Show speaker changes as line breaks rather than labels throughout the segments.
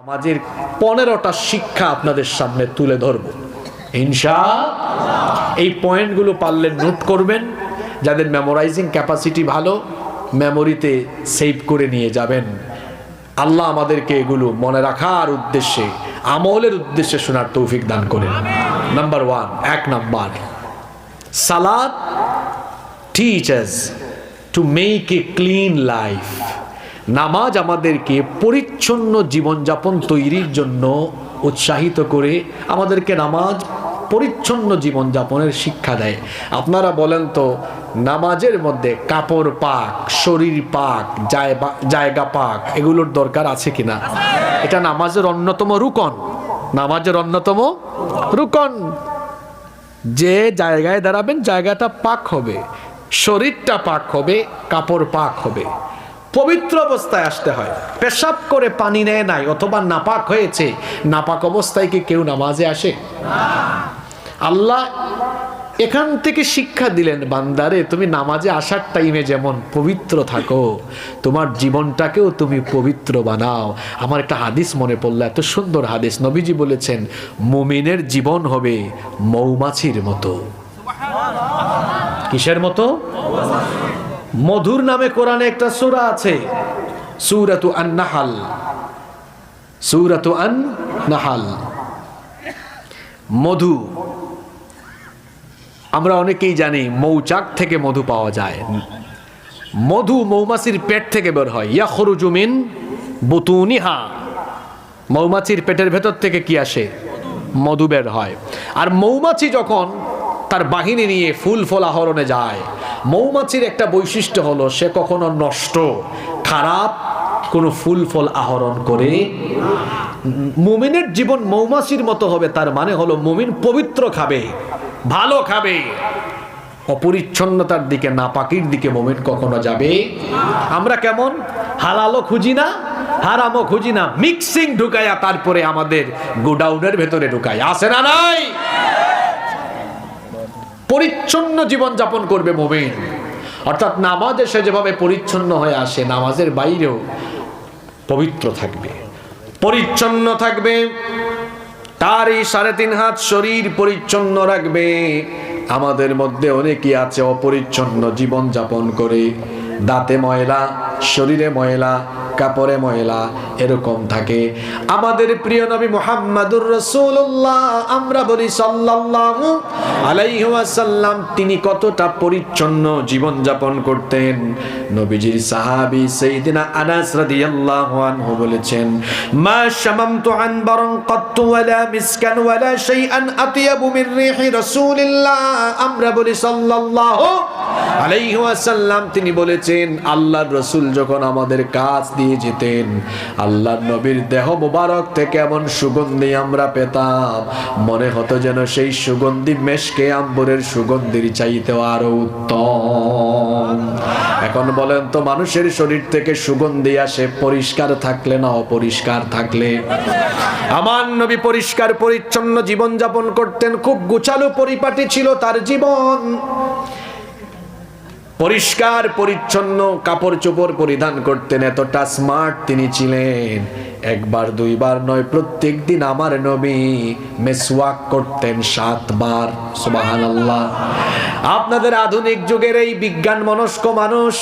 নামাজের পনেরোটা শিক্ষা আপনাদের সামনে তুলে ধরব। হিংসা এই পয়েন্টগুলো পারলে নোট করবেন। যাদের মেমোরাইজিং ক্যাপাসিটি ভালো মেমোরিতে সেভ করে নিয়ে যাবেন। আল্লাহ আমাদেরকে এগুলো মনে রাখার উদ্দেশ্যে, আমলের উদ্দেশ্যে শোনার তৌফিক দান করেন। নাম্বার ওয়ান এক নাম্বার সালাদ teaches to make a clean life নামাজ আমাদেরকে পরিচ্ছন্ন জীবনযাপন তৈরির জন্য উৎসাহিত করে আমাদেরকে নামাজ পরিচ্ছন্ন জীবনযাপনের শিক্ষা দেয়। আপনারা বলেন তো, নামাজের মধ্যে কাপড় পাক, শরীর পাক জায়গা- পাক, এগুলোর দরকার আছে কিনা? এটা নামাজের অন্যতম রুকন। নামাজের অন্যতম রুকন। যে জায়গায় দাঁড়াবেন, জায়গাটা পাক হবে, শরীরটা পাক হবে, কাপড় পাক হবে। পবিত্র অবস্থায় আসতে হয়। পেশাব করে পানি নেয় নাই, অথবা নাপাক হয়েছে। নাপাক অবস্থায় কি কেউ নামাজে আসে? আল্লাহ এখান থেকে শিক্ষা দিলেন, বান্দারে, তুমি নামাজে আসার টাইমে যেমন পবিত্র থাকো, তোমার জীবনটাকেও তুমি পবিত্র বানাও। আমার একটা হাদিস মনে পড়ল, এত সুন্দর হাদিস। নবীজি বলেছেন, মুমিনের জীবন হবে মৌমাছির মতো। কিসের মতো? মধুর নামে কোরআনে একটা সূরা আছে। সূরাতু আন নাহাল সূরাতু আন নাহাল মধু। আমরা অনেকেই জানি মৌচাক থেকে মধু পাওয়া যায়। মধু মৌমাছির পেট থেকে বের হয়। ইয়া খরুজুমিন বুতুনিহা। মৌমাছির পেটের ভেতর থেকে কি আসে? মধু বের হয়। আর মৌমাছি যখন তার বাহিনী নিয়ে ফুল ফল আহরণে যায় মৌমাছির একটা বৈশিষ্ট্য হলো সে কখনো নষ্ট, খারাপ কোনো ফুল ফল আহরণ করে মুমিনের জীবন মৌমাছির মতো হবে, তার মানে হলো মুমিন পবিত্র খাবে, ভালো খাবে। অপরিচ্ছন্নতার দিকে, নাপাকির দিকে মোমেন কখনো যাবে। আমরা কেমন? হালালও খুঁজি না, হারামও খুঁজি না, মিক্সিং ঢুকাইয়া তারপরে আমাদের গোডাউনের ভেতরে ঢুকাই আসে না নাই? পরিচ্ছন্ন জীবন যাপন করবে মোমেন। অর্থাৎ নামাজে সে যেভাবে পরিচ্ছন্ন হয়ে আসে, নামাজের বাইরেও পবিত্র থাকবে। পরিচ্ছন্ন থাকবে তার এই সাড়ে তিন হাত শরীর পরিচ্ছন্ন রাখবে। আমাদের মধ্যে অনেকেই আছে অপরিচ্ছন্ন জীবন যাপন করে, দাঁতে ময়লা শরীরে ময়লা, কাপড়ে ময়লা এরকম থাকে। আমাদের প্রিয় নবী মোহাম্মদুর রসুল্লাহ আমরা বলি সাল্লাল্লাহু আলাইহি তিনি কতটা পরিচ্ছন্ন জীবন যাপন করতেন। নবীজির সাহাবী সাইয়্যিদিনা আনাস রাদিয়াল্লাহু আনহু বলেছেন, মা শামামতু আন বারন কাত্তু ওয়ালা মিসকান ওয়ালা শাইআন আতিয়াবু মির রিহি রাসূলিল্লাহ। আমরা বলি সাল্লাল্লাহু আলাইহি তিনি বলেছেন, আল্লাহর রাসূল যখন আমাদের কাজ দিয়ে যেতেন, আল্লাহর নবীর দেহ মোবারক থেকে এমন সুগন্ধি আমরা পেতাম। মনে হতো যেন সেই সুগন্ধি মেশকে আম্বরের সুগন্ধির চাইতেও আরও উত্তম। এখন বলেন তো, মানুষের শরীর থেকে সুগন্ধি আসে, পরিষ্কার থাকলে না অপরিষ্কার থাকলে? আমার নবী পরিষ্কার, পরিচ্ছন্ন জীবন যাপন করতেন, খুব গুছালো পরিপাটি ছিল তার জীবন। পরিষ্কার, পরিচ্ছন্ন কাপড় চোপড় পরিধান করতেন। এতটা স্মার্ট তিনি ছিলেন। একবার, দুইবার নয় প্রত্যেক দিন আমার নবী মেসওয়াক করতেন সাতবার। সুবাহ আপনাদের আধুনিক যুগের এই বিজ্ঞান মনস্ক মানুষ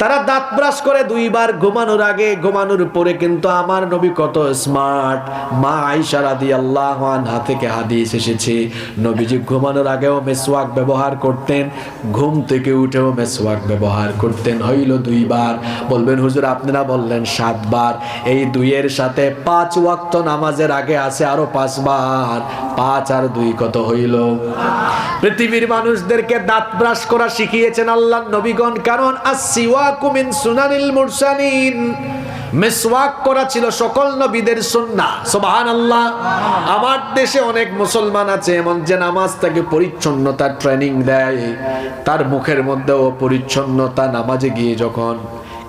তারা দাঁত ব্রাশ করে দুইবার ঘুমানোর আগে, ঘুমানোর পরে কিন্তু আমার নবী কত স্মার্ট মা আইসা রাদি আল্লাহ আনহা থেকে হাদিস এসেছে। নবীজি ঘুমানোর আগেও মেসওয়াক ব্যবহার করতেন, ঘুম থেকে উঠেও মেসওয়াক ব্যবহার করতেন। হইল দুইবার। বলবেন, হুজুর, আপনারা বললেন সাতবার। এই দুইয়ের সাথে পাঁচ ওয়াক্ত নামাজের আগে আছে আরও পাঁচবার। পাঁচ আর দুই কত হইল? পৃথিবীর মানুষদেরকে দাঁত ব্রাশ করা শিখিয়েছেন আল্লাহ নবীগণ। কারণ আসিওয়াকু মিন সুনানিল মুরসালিন। মেসওয়াক করা ছিল সকল নবীদের সুবহানাল্লাহ। আমার দেশে অনেক মুসলমান আছে, এমন যে নামাজ ট্রেনিং দেয়। তার মুখের মধ্যেও পরিচ্ছন্নতা নামাজে গিয়ে যখন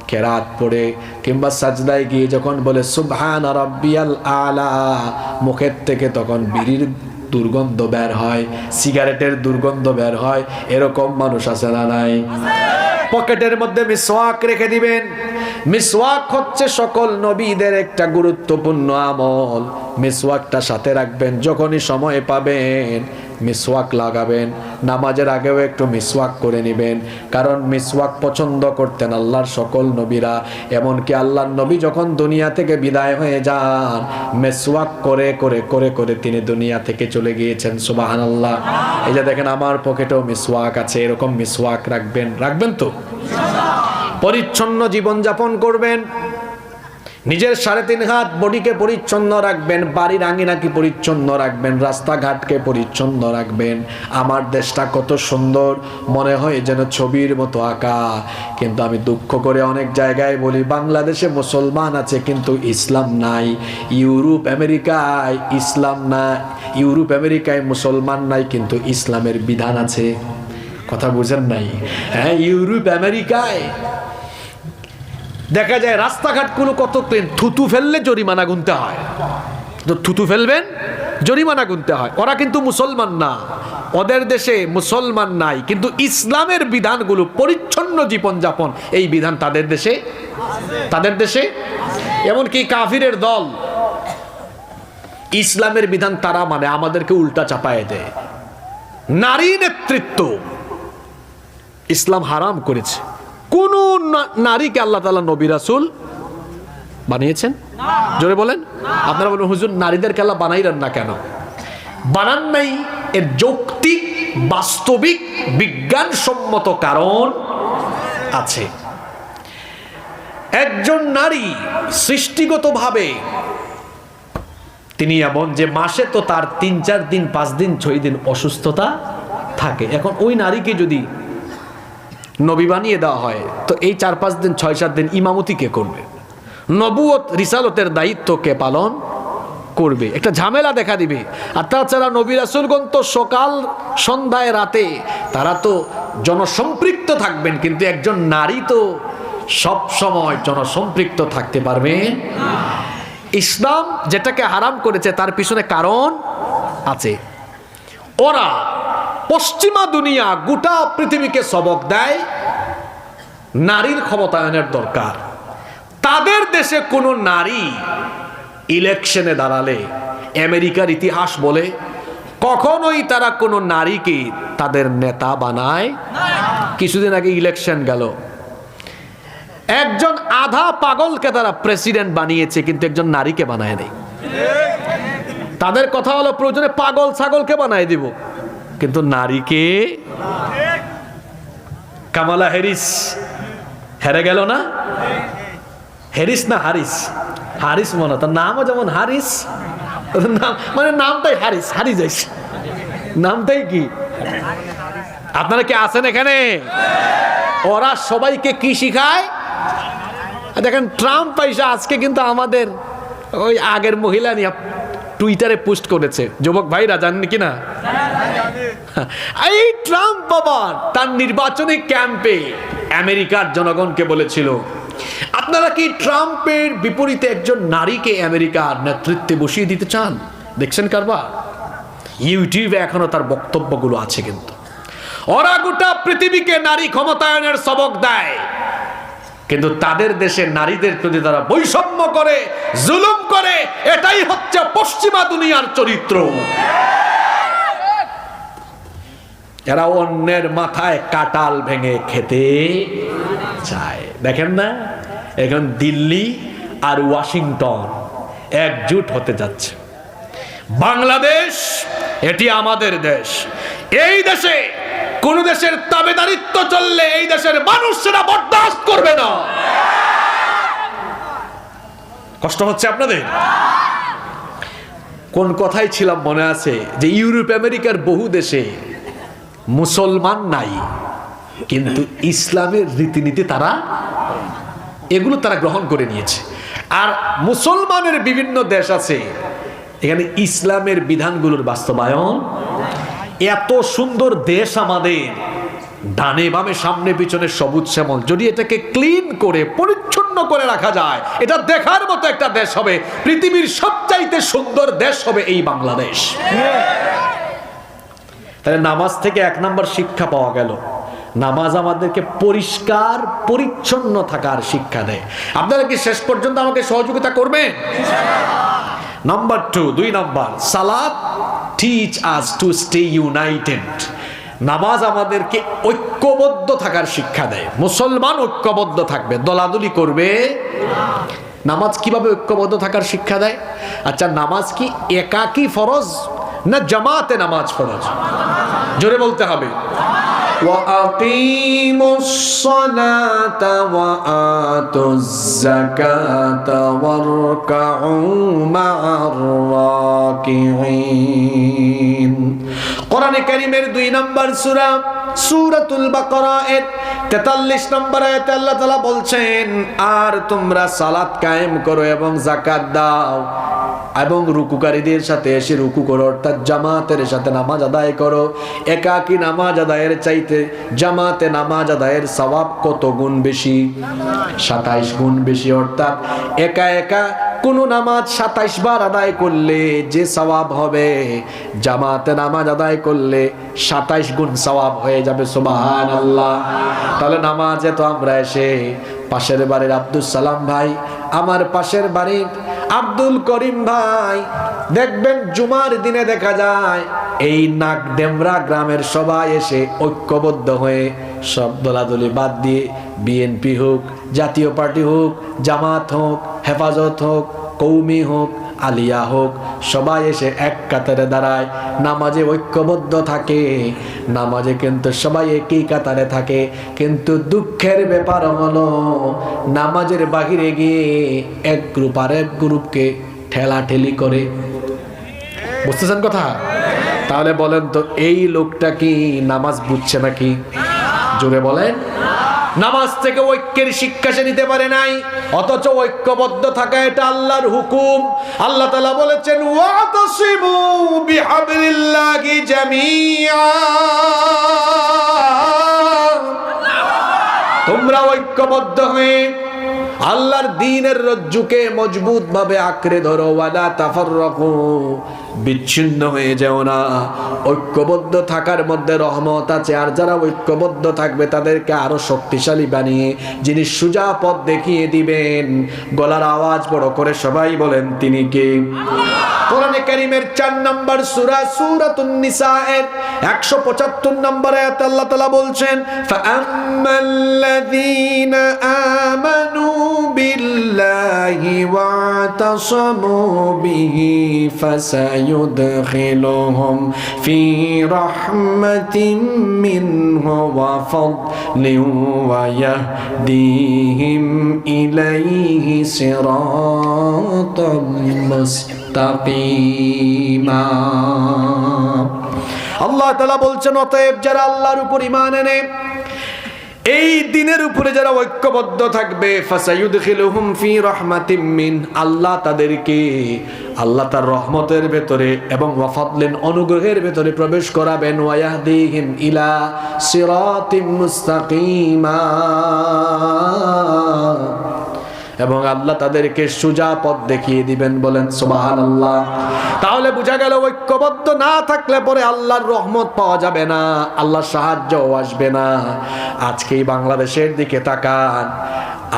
কেরাত পড়ে কিংবা সাজদায় গিয়ে যখন বলে, সুবহান আলা, মুখের থেকে তখন বিড়ির দুর্গন্ধ বের হয়, সিগারেটের দুর্গন্ধ বের হয়। এরকম মানুষ আছে না নাই? পকেটের মধ্যে মিসওয়াক রেখে দিবেন। মিসওয়াক হচ্ছে সকল নবীদের একটা গুরুত্বপূর্ণ আমল। মিসওয়াকটা সাথে রাখবেন, যখনই সময় পাবেন মিসওয়াক লাগাবেন, নামাজের আগেও একটু মিসওয়াক করে নেবেন, কারণ মিসওয়াক পছন্দ করতেন আল্লাহর সকল নবীরা। এমনকি আল্লাহর নবী যখন দুনিয়া থেকে বিদায় হয়ে যান, মিসওয়াক করে করে করে করে তিনি দুনিয়া থেকে চলে গিয়েছেন সুবাহান আল্লাহ এই যে দেখেন, আমার পকেটেও মিসওয়াক আছে, এরকম মিসওয়াক রাখবেন রাখবেন তো? পরিচ্ছন্ন জীবনযাপন করবেন নিজের সাড়ে তিন হাত বডিকে পরিচ্ছন্ন রাখবেন বাড়ির আঙিনাকে পরিচ্ছন্ন রাখবেন, রাস্তাঘাটকে পরিচ্ছন্ন রাখবেন। আমার দেশটা কত সুন্দর, মনে হয় যেন ছবির মতো আঁকা। কিন্তু আমি দুঃখ করে অনেক জায়গায় বলি, বাংলাদেশে মুসলমান আছে কিন্তু ইসলাম নাই। ইউরোপ, আমেরিকায় ইসলাম না, ইউরোপ, আমেরিকায় মুসলমান নাই কিন্তু ইসলামের বিধান আছে। কথা বুঝেন নাই? হ্যাঁ ইউরোপ, আমেরিকায় দেখা যায় রাস্তাঘাটগুলো কত ক্লিন থুতু ফেললে জরিমানা গুনতে হয়। থুতু ফেলবেন, জরিমানা গুনতে হয়। ওরা কিন্তু মুসলমান না। ওদের দেশে মুসলমান নাই। কিন্তু ইসলামের বিধানগুলো, পরিচ্ছন্ন জীবনযাপন, এই বিধান তাদের দেশে তাদের দেশে। এমনকি কাফিরের দল, ইসলামের বিধান তারা মানে আমাদেরকে উল্টা চাপায় দেয়। নারী নেতৃত্ব, ইসলাম হারাম করেছে। কোন নারীকে আল্লাহ তালা নবী রাসুল বানিয়েছেন? জোরে বলেন। আপনারা বলেন, হুজুর নারীদের আল্লাহ বানাইলেন না কেন? বানান নাই এর যৌক্তিক, বাস্তবিক, বিজ্ঞানসম্মত কারণ আছে। একজন নারী সৃষ্টিগতভাবে তিনি এমন যে মাসে তো তার তিন, চার দিন, পাঁচ দিন, ছয় দিন অসুস্থতা থাকে। এখন ওই নারীকে যদি নবী বানিয়ে দেওয়া হয়। তো এই চার পাঁচ দিন, ছয় সাত দিন ইমামতি কে করবে? নবুয়ত রিসালতের দায়িত্ব কে পালন করবে? একটা ঝামেলা দেখা দিবে। আর তাছাড়া নবী রাসুলগণ তো সকাল, সন্ধ্যায়, রাতে তারা তো জনসম্পৃক্ত থাকবেন, কিন্তু একজন নারী তো সব সময় জনসম্পৃক্ত থাকতে পারবে। ইসলাম যেটাকে হারাম করেছে তার পিছনে কারণ আছে। ওরা পশ্চিমা দুনিয়া গোটা পৃথিবীকে সবক দেয়, নারীর ক্ষমতায়নের দরকার। তাদের দেশে কোনো নারী ইলেকশনে দাঁড়ালে, আমেরিকার ইতিহাস বলে, কখনোই তারা কোনো নারীকে তাদের নেতা বানায়। কিছুদিন আগে ইলেকশন গেল। একজন আধা পাগলকে তারা প্রেসিডেন্ট বানিয়েছে, কিন্তু একজন নারীকে বানায় নেই। তাদের কথা হলো, প্রয়োজনে পাগল ছাগলকে বানায় দিব। কিন্তু নারীকে কামালা হ্যারিস, হেরে গেল না? হ্যারিস না হারিস? হারিস মনে তার নামও যেমন হারিস মানে নামটাই হারিস হারিস যাইস। নামটাই কি? আপনারা কি আছেন এখানে? ওরা সবাইকে কি শিখায়? দেখেন, ট্রাম্প পয়সা আজকে কিন্তু আমাদের ওই আগের মহিলা নিয়ে টুইটারে পোস্ট করেছে। যুবক ভাইরা, জানেন কি না? এই ট্রাম্প বাবা, তার নির্বাচনী ক্যাম্পে আমেরিকার জনগণকে বলেছিল, আপনারা কি ট্রাম্পের বিপরীতে একজন নারীকে আমেরিকার নেতৃত্বে বসিয়ে দিতে চান? দেখছেন কারবার। ইউটিউবে এখনও তার বক্তব্যগুলো আছে কিন্তু। ওরা গোটা পৃথিবীকে নারী ক্ষমতায়নের সবক দেয়, কিন্তু তাদের দেশের নারীদের প্রতি তারা বৈষম্য করে, জুলুম করে, এটাই হচ্ছে পশ্চিমা দুনিয়ার চরিত্র। এরা অন্যের মাথায় কাটাল ভেঙে খেতে চায়। দেখেন না? এখন দিল্লি আর ওয়াশিংটন একজুট হতে যাচ্ছে। বাংলাদেশ, এটি আমাদের দেশ। এই দেশে কোন দেশের তাবেদারিত্ব চললে এই দেশের মানুষরা বরদাস্ত করবে না। কষ্ট হচ্ছে আপনাদের? কোন কথাই ছিলাম মনে আছে যে ইউরোপ, আমেরিকার বহু দেশে মুসলমান নাই। কিন্তু ইসলামের রীতিনীতি তারা এগুলো তারা গ্রহণ করে নিয়েছে। আর মুসলমানের বিভিন্ন দেশ আছে, এখানে ইসলামের বিধানগুলোর বাস্তবায়ন। এত সুন্দর দেশ আমাদের, ডানে বামে, সামনে, পিছনে, সবুজ, শ্যামল। যদি এটাকে ক্লিন করে, পরিচ্ছন্ন করে রাখা যায়, এটা দেখার মতো একটা দেশ হবে, পৃথিবীর সবচাইতে সুন্দর দেশ হবে এই বাংলাদেশ। তাহলে নামাজ থেকে এক নাম্বার শিক্ষা পাওয়া গেল। নামাজ আমাদেরকে পরিষ্কার, পরিচ্ছন্ন থাকার শিক্ষা দেয়। আপনারা কি শেষ পর্যন্ত আমাকে সহযোগিতা করবেন? নাম্বার টু দুই number salad teach us to stay united নামাজ আমাদেরকে ঐক্যবদ্ধ থাকার শিক্ষা দেয়। মুসলমান ঐক্যবদ্ধ থাকবে। দলাদলি করবে। নামাজ কীভাবে ঐক্যবদ্ধ থাকার শিক্ষা দেয়? আচ্ছা নামাজ কি একাকী ফরজ না জামাতে নামাজ ফরজ জোরে বলতে হবে وأقيموا الصلاة وآتوا الزكاة واركعوا مع الراكعين কোরআনে কারিমের দুই নম্বর সূরা, সূরাতুল বাকারা এর 43 নম্বর আয়াতে আল্লাহ তাআলা বলছেন, আর তোমরা সালাত কায়েম করো এবং যাকাত দাও এবং রুকুকারীদের সাথে এসে রুকু করো, অর্থাৎ জামাতের সাথে নামাজ আদায় করো। একাকী নামাজ আদায়ের চাইতে জামাতে নামাজ আদায়ের সওয়াব কত গুণ বেশি? সাতাইশ গুণ বেশি, অর্থাৎ একা একা কোন নামাজ সাতাইশ বার আদায় করলে যে সওয়াব হবে, জামাতে নামাজ আদায় করলে সাতাইশ গুণ সওয়াব হয়ে যাবে সুবাহান আল্লাহ তাহলে নামাজে তো আমরা এসে পাশের বাড়ির আব্দুল সালাম ভাই, আমার পাশের বাড়ির আব্দুল করিম ভাই, দেখবেন জুমার দিনে দেখা যায়, এই নাক ডেমরা গ্রামের সবাই এসে ঐক্যবদ্ধ হয়ে সব দলাদলি বাদ দিয়ে বিএনপি হোক, জাতীয় পার্টি হোক, জামাত হোক, হেফাজত হোক, কৌমি হোক আলিয়া হোক, সবাই এসে এক কাতারে দাঁড়ায়। নামাজে ঐক্যবদ্ধ থাকে। নামাজে কিন্তু সবাই একই কাতারে থাকে, কিন্তু দুঃখের ব্যাপার হলো, নামাজের বাহিরে গিয়ে এক গ্রুপ আর এক গ্রুপকে ঠেলা ঠেলি করে। বুঝতেছেন কথা? তাহলে বলেন তো, এই লোকটা কি নামাজ বুঝছে নাকি? জোরে বলেন। নামাজ থেকে ঐক্যের শিক্ষা সে নিতে পারে নাই। অথচ ঐক্যবদ্ধ থাকা এটা আল্লাহর হুকুম। আল্লাহ তালা বলেছেন তোমরা ঐক্যবদ্ধ হয়ে আল্লাহর দিনের রজ্জুকে মজবুত ভাবে আঁকড়ে ধরো, ওয়ালা তাফাররাকু। বিচ্ছিন্ন হয়ে যেও না। ঐক্যবদ্ধ থাকার মধ্যে রহমত আছে। আর যারা ঐক্যবদ্ধ থাকবে, তাদেরকে আরও শক্তিশালী বানিয়ে যিনি সুজা পথ দেখিয়ে দিবেন, গলার আওয়াজ বড় করে সবাই বলেন, তিনি কে? কোরআনে কারিমের চার নম্বর সূরা, সূরাতুন নিসা এর 175 নম্বর আয়াত আল্লাহ তাআলা বলছেন ফাআম্মাল্লাযীনা আমানু বিহি ফাসায়ুদখিলুহুম ফি রাহমাতিন মিনহু ওয়া ফাদলিন ওয়া ইয়াহদিহিম ইলাইহি সিরাতাম মুস্তাকিমা আল্লাহ তাআলা বলছেন অতএব যারা আল্লাহর উপর ঈমান এনে এই দিনের উপরে যারা ঐক্যবদ্ধ থাকবে আল্লাহ তাদেরকে, আল্লাহ তার রহমতের ভেতরে এবং ওয়াফাতলেন অনুগ্রহের ভেতরে প্রবেশ করাবেন ইলা সিরাতিম মুস্তাকিমা। এবং আল্লাহ তাদেরকে সুজা পথ দেখিয়ে দিবেন বলেন সুবাহান আল্লাহ তাহলে বোঝা গেল ঐক্যবদ্ধ না থাকলে পরে আল্লাহর রহমত পাওয়া যাবে না, আল্লাহর সাহায্যও আসবে না। আজকেই বাংলাদেশের দিকে তাকান।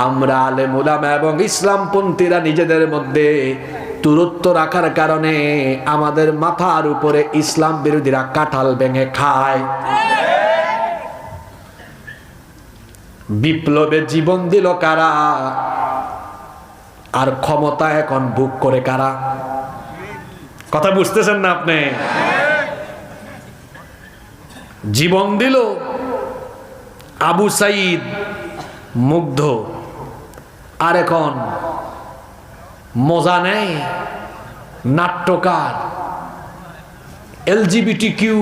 আমরা আলে মুলামা এবং ইসলামপন্থীরা নিজেদের মধ্যে দূরত্ব রাখার কারণে আমাদের মাথার উপরে ইসলাম বিরোধীরা কাঁঠাল ভেঙে খায়। বিপ্লবে জীবন দিল কারা? আর ক্ষমতা এখন বুক করে কারা? কথা বুঝতেছেন না আপনি? জীবন দিল আবু সাইদ মুগ্ধ। আর এখন মজা নেয় নাট্যকার। এলজিবিটি কিউ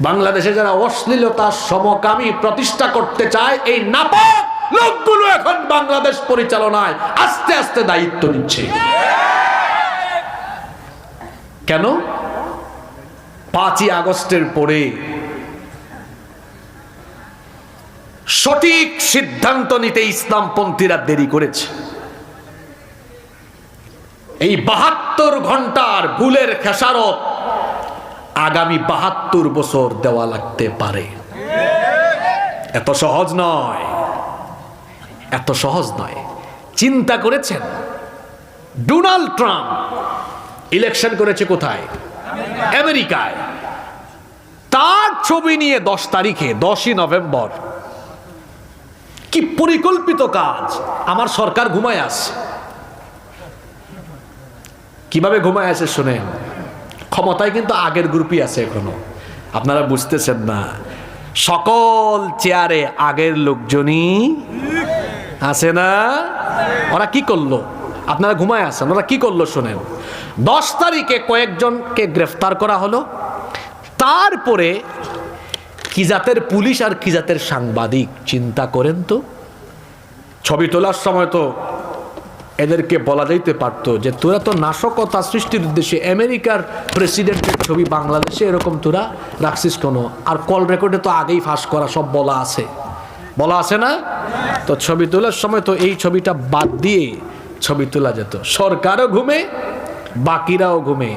বাংলাদেশে যারা অশ্লীলতার সমকামী প্রতিষ্ঠা করতে চায় এই নাপক লোকগুলো এখন বাংলাদেশ পরিচালনায়। আস্তে আস্তে দায়িত্ব নিচ্ছে। কেন? পাঁচই আগস্টের পরে সঠিক সিদ্ধান্ত নিতে ইসলামপন্থীরা দেরি করেছে। এই বাহাত্তর ঘণ্টার ভুলের খেসারত আগামী বাহাত্তর বছর দেওয়া লাগতে পারে। এত সহজ নয়। এত সহজ নয়। চিন্তা করেছেন? ডোনাল্ড ট্রাম্প ইলেকশন করেছে কোথায়? আমেরিকায়। তার ছবি নিয়ে দশ তারিখে, দশই নভেম্বর, কি পরিকল্পিত কাজ? আমার সরকার ঘুমায় আসছে কীভাবে ঘুমায় আসে শোনেন? ক্ষমতায় কিন্তু আগের গ্রুপই আছে এখনও। আপনারা বুঝতেছেন না। সকল চেয়ারে আগের লোকজনই আছে না ওরা কি করল? আপনারা ঘুমায় আছেন, ওরা কি করল শোনেন। দশ তারিখে কয়েকজনকে গ্রেফতার করা হলো। তারপরে কি জাতের পুলিশ আর কি জাতের সাংবাদিক চিন্তা করেন তো? ছবি তোলার সময় তো এদেরকে বলা যাইতে পারতো যে, তোরা তো নাশকতা সৃষ্টির উদ্দেশ্যে আমেরিকার প্রেসিডেন্টের ছবি বাংলাদেশে এরকম তোরা রাখছিস কোনো? আর কল রেকর্ডে তো আগেই ফাঁস করা সব বলা আছে। বলা আছে না? তো ছবি তোলার সময় তো এই ছবিটা বাদ দিয়ে ছবি তোলা যেত। সরকারও ঘুমে, বাকিরাও ঘুমে।